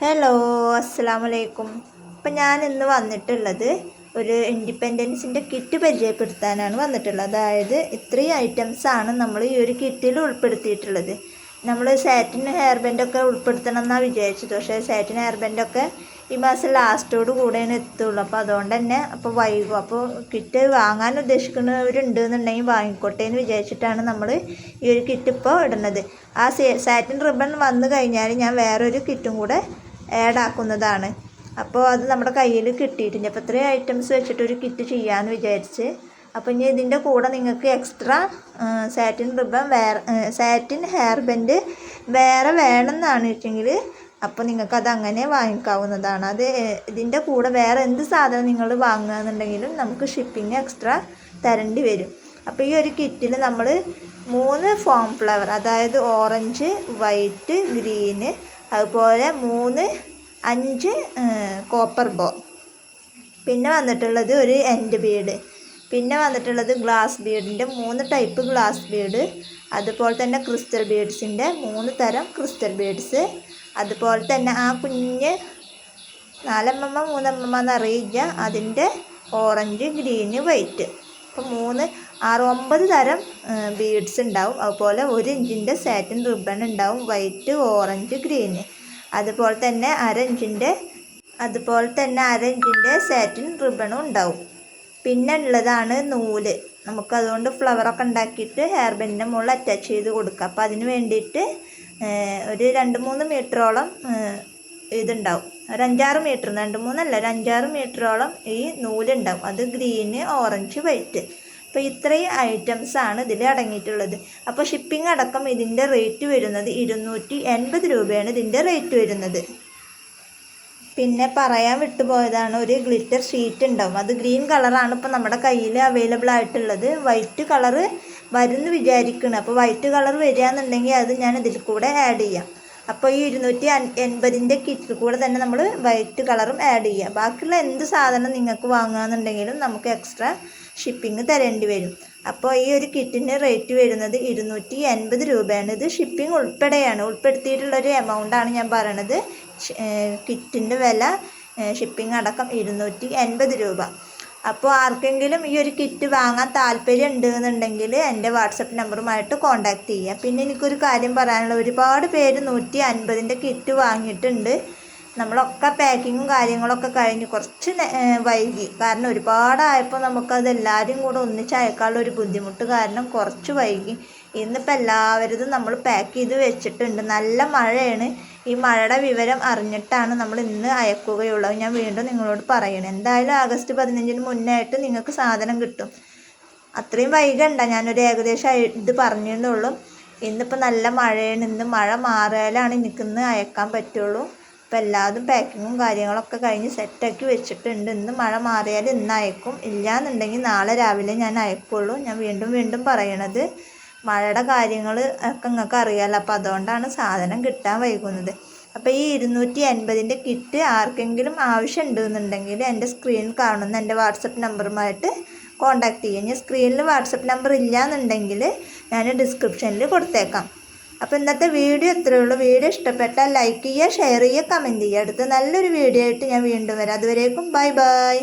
Hello അസ്സാം വലൈക്കും അപ്പം ഞാൻ ഇന്ന് വന്നിട്ടുള്ളത് ഒരു ഇൻഡിപെൻഡൻസിന്റെ കിറ്റ് പരിചയപ്പെടുത്താനാണ് വന്നിട്ടുള്ളത്. അതായത് ഇത്രയും ഐറ്റംസാണ് നമ്മൾ ഈ ഒരു കിറ്റിൽ ഉൾപ്പെടുത്തിയിട്ടുള്ളത്. നമ്മൾ സാറ്റിൻ ഹെയർ ബെൻഡൊക്കെ ഉൾപ്പെടുത്തണം എന്നാണ് വിചാരിച്ചത്. പക്ഷേ സാറ്റിൻ ഹെയർ ബെൻഡൊക്കെ ഈ മാസം ലാസ്റ്റോട് കൂടെയാണ് എത്തുള്ളൂ. അപ്പോൾ അതുകൊണ്ട് തന്നെ അപ്പോൾ വൈകും. അപ്പോൾ കിറ്റ് വാങ്ങാൻ ഉദ്ദേശിക്കുന്നവരുണ്ട് എന്നുണ്ടെങ്കിൽ വാങ്ങിക്കോട്ടെ എന്ന് വിചാരിച്ചിട്ടാണ് നമ്മൾ ഈ ഒരു കിറ്റ് ഇപ്പോൾ ഇടുന്നത്. ആ സാറ്റിൻ റിബൺ വന്നു കഴിഞ്ഞാൽ ഞാൻ വേറൊരു കിറ്റും കൂടെ ആഡ് ആക്കുന്നതാണ് അപ്പോൾ അത് നമ്മുടെ കയ്യിൽ കിട്ടിയിട്ടുണ്ട്. അപ്പോൾ ഇത്രയും ഐറ്റംസ് വെച്ചിട്ട് ഒരു കിറ്റ് ചെയ്യാമെന്ന് വിചാരിച്ച്. അപ്പോൾ ഇനി ഇതിന്റെ കൂടെ നിങ്ങൾക്ക് എക്സ്ട്രാ സാറ്റിൻ റിബൺ വേറെ സാറ്റിൻ ഹെയർ ബെൻഡ് വേറെ വേണമെന്നാണ് വെച്ചെങ്കിൽ അപ്പോൾ നിങ്ങൾക്ക് അത് അങ്ങനെ വാങ്ങിക്കാവുന്നതാണ്. അത് ഇതിന്റെ കൂടെ വേറെ എന്ത് സാധനം നിങ്ങൾ വാങ്ങുകയെന്നുണ്ടെങ്കിലും നമുക്ക് ഷിപ്പിംഗ് എക്സ്ട്രാ തരേണ്ടി വരും. അപ്പോൾ ഈ ഒരു കിറ്റിൽ നമ്മൾ മൂന്ന് ഫോം ഫ്ലവർ അതായത് ഓറഞ്ച് വൈറ്റ് ഗ്രീന് അതുപോലെ മൂന്ന് അഞ്ച് കോപ്പർ ബോ പിന്നെ വന്നിട്ടുള്ളത് ഒരു എൻഡ് ബീഡ് പിന്നെ വന്നിട്ടുള്ളത് ഗ്ലാസ് ബീഡിന്റെ മൂന്ന് ടൈപ്പ് ഗ്ലാസ് ബീഡ് അതുപോലെ തന്നെ ക്രിസ്റ്റൽ ബീഡ്സിന്റെ മൂന്ന് തരം ക്രിസ്റ്റൽ ബീഡ്സ് അതുപോലെ തന്നെ ആ കുഞ്ഞ് നാലമ്മമ്മ മൂന്നമ്മമ്മ എന്നറിയില്ല. അതിന്റെ ഓറഞ്ച് ഗ്രീന് വൈറ്റ് അപ്പോൾ മൂന്ന് ആറ് ഒമ്പത് തരം ബീഡ്സ് ഉണ്ടാവും. അതുപോലെ ഒരു ഇഞ്ചിന്റെ സാറ്റിൻ റിബൺ ഉണ്ടാവും. വൈറ്റ് ഓറഞ്ച് ഗ്രീൻ അതുപോലെ തന്നെ അര ഇഞ്ചിന്റെ അതുപോലെ തന്നെ അര ഇഞ്ചിന്റെ സാറ്റിൻ റിബണും ഉണ്ടാവും. പിന്നെ ഉള്ളതാണ് നൂൽ. നമുക്കതുകൊണ്ട് ഫ്ലവറൊക്കെ ഉണ്ടാക്കിയിട്ട് ഹെയർ ബെൻഡിന്റെ മുകളിൽ അറ്റാച്ച് ചെയ്ത് കൊടുക്കുക. അപ്പോൾ അതിന് വേണ്ടിയിട്ട് ഒരു രണ്ട് മൂന്ന് മീറ്ററോളം ഇതുണ്ടാവും. ഒരു അഞ്ചാറ് മീറ്റർ രണ്ട് മൂന്നല്ല ഒരു അഞ്ചാറ് മീറ്ററോളം ഈ നൂലുണ്ടാവും. അത് ഗ്രീന് ഓറഞ്ച് വൈറ്റ്. അപ്പോൾ ഇത്രയും ഐറ്റംസാണ് ഇതിൽ അടങ്ങിയിട്ടുള്ളത്. അപ്പോൾ ഷിപ്പിംഗ് അടക്കം ഇതിന്റെ റേറ്റ് വരുന്നത് ഇരുന്നൂറ്റി എൺപത് രൂപയാണ് ഇതിന്റെ റേറ്റ് വരുന്നത്. പിന്നെ പറയാൻ വിട്ടുപോയതാണ് ഒരു ഗ്ലിറ്റർ ഷീറ്റ് ഉണ്ടാവും. അത് ഗ്രീൻ കളറാണ് ഇപ്പോൾ നമ്മുടെ കയ്യിൽ അവൈലബിൾ ആയിട്ടുള്ളത്. വൈറ്റ് കളറ് വരുമെന്ന് വിചാരിക്കണം. അപ്പോൾ വൈറ്റ് കളർ വരികയെന്നുണ്ടെങ്കിൽ അത് ഞാൻ ഇതിൽ കൂടെ ആഡ് ചെയ്യാം. അപ്പോൾ ഈ ഇരുന്നൂറ്റി എൺപതിന്റെ കിറ്റിൽ കൂടെ തന്നെ നമ്മൾ വൈറ്റ് കളറും ആഡ് ചെയ്യുക ബാക്കിയുള്ള എന്ത് സാധനം നിങ്ങൾക്ക് വാങ്ങുകയെന്നുണ്ടെങ്കിലും നമുക്ക് എക്സ്ട്രാ ഷിപ്പിംഗ് തരേണ്ടി വരും. അപ്പോൾ ഈ ഒരു കിറ്റിന്റെ റേറ്റ് വരുന്നത് ഇരുന്നൂറ്റി എൺപത് രൂപയാണ്. ഇത് ഷിപ്പിംഗ് ഉൾപ്പെടെയാണ്. ഉൾപ്പെടുത്തിയിട്ടുള്ളൊരു എമൗണ്ടാണ് ഞാൻ പറയണത്. കിറ്റിന്റെ വില ഷിപ്പിംഗ് അടക്കം ഇരുന്നൂറ്റി എൺപത് രൂപ. അപ്പോൾ ആർക്കെങ്കിലും ഈ ഒരു കിറ്റ് വാങ്ങാൻ താല്പര്യം ഉണ്ട് എന്നുണ്ടെങ്കിൽ എന്റെ വാട്സപ്പ് നമ്പറുമായിട്ട് കോൺടാക്റ്റ് ചെയ്യുക. പിന്നെ എനിക്കൊരു കാര്യം പറയാനുള്ള ഒരുപാട് പേര് നൂറ്റി അൻപതിന്റെ കിറ്റ് വാങ്ങിയിട്ടുണ്ട്. നമ്മളൊക്കെ പാക്കിങ്ങും കാര്യങ്ങളൊക്കെ കഴിഞ്ഞ് കുറച്ച് വൈകി. കാരണം ഒരുപാടായപ്പോൾ നമുക്കത് എല്ലാവരും കൂടെ ഒന്നിച്ച് അയക്കാനുള്ള ഒരു ബുദ്ധിമുട്ട് കാരണം കുറച്ച് വൈകി. ഇന്നിപ്പോൾ എല്ലാവരും നമ്മൾ പാക്ക് ചെയ്ത് വെച്ചിട്ടുണ്ട്. നല്ല മഴയാണ്. ഈ മഴയുടെ വിവരം അറിഞ്ഞിട്ടാണ് നമ്മൾ ഇന്ന് അയക്കുകയുള്ളത് ഞാൻ വീണ്ടും നിങ്ങളോട് പറയണം. എന്തായാലും ആഗസ്റ്റ് പതിനഞ്ചിന് മുന്നേ ആയിട്ട് നിങ്ങൾക്ക് സാധനം കിട്ടും. അത്രയും വൈകണ്ട. ഞാനൊരു ഏകദേശം ഇത് പറഞ്ഞിട്ടുള്ളൂ ഇന്നിപ്പോൾ നല്ല മഴയാണ്. ഇന്ന് മഴ മാറിയാലാണ് എനിക്കിന്ന് അയക്കാൻ പറ്റുള്ളൂ. അപ്പോൾ എല്ലാതും പാക്കിങ്ങും കാര്യങ്ങളൊക്കെ കഴിഞ്ഞ് സെറ്റാക്കി വെച്ചിട്ടുണ്ട്. ഇന്ന് മഴ മാറിയാൽ ഇന്ന് അയക്കും. ഇല്ലയെന്നുണ്ടെങ്കിൽ നാളെ രാവിലെ ഞാൻ അയക്കുള്ളൂ. ഞാൻ വീണ്ടും വീണ്ടും പറയണത്. മഴയുടെ കാര്യങ്ങൾ ഒക്കെ നിങ്ങൾക്ക് അറിയാമല്ലോ അപ്പോൾ അതുകൊണ്ടാണ് സാധനം കിട്ടാൻ വൈകുന്നത്. അപ്പോൾ ഈ ഇരുന്നൂറ്റി അൻപതിന്റെ കിറ്റ് ആർക്കെങ്കിലും ആവശ്യമുണ്ടെന്നുണ്ടെങ്കിൽ എന്റെ സ്ക്രീനിൽ കാണുന്ന എന്റെ വാട്സപ്പ് നമ്പറുമായിട്ട് കോൺടാക്റ്റ് ചെയ്യാം. ഞാൻ സ്ക്രീനിൽ വാട്സപ്പ് നമ്പർ ഇല്ല എന്നുണ്ടെങ്കിൽ ഞാൻ ഡിസ്ക്രിപ്ഷനിൽ കൊടുത്തേക്കാം. അപ്പോൾ ഇന്നത്തെ വീഡിയോ ഇത്രയേ ഉള്ളൂ. വീഡിയോ ഇഷ്ടപ്പെട്ടാൽ ലൈക്ക് ചെയ്യുക ഷെയർ ചെയ്യുക കമന്റ് ചെയ്യുക. അടുത്ത നല്ലൊരു വീഡിയോ ആയിട്ട് ഞാൻ വീണ്ടും വരാം. അതുവരേക്കും ബൈ ബൈ.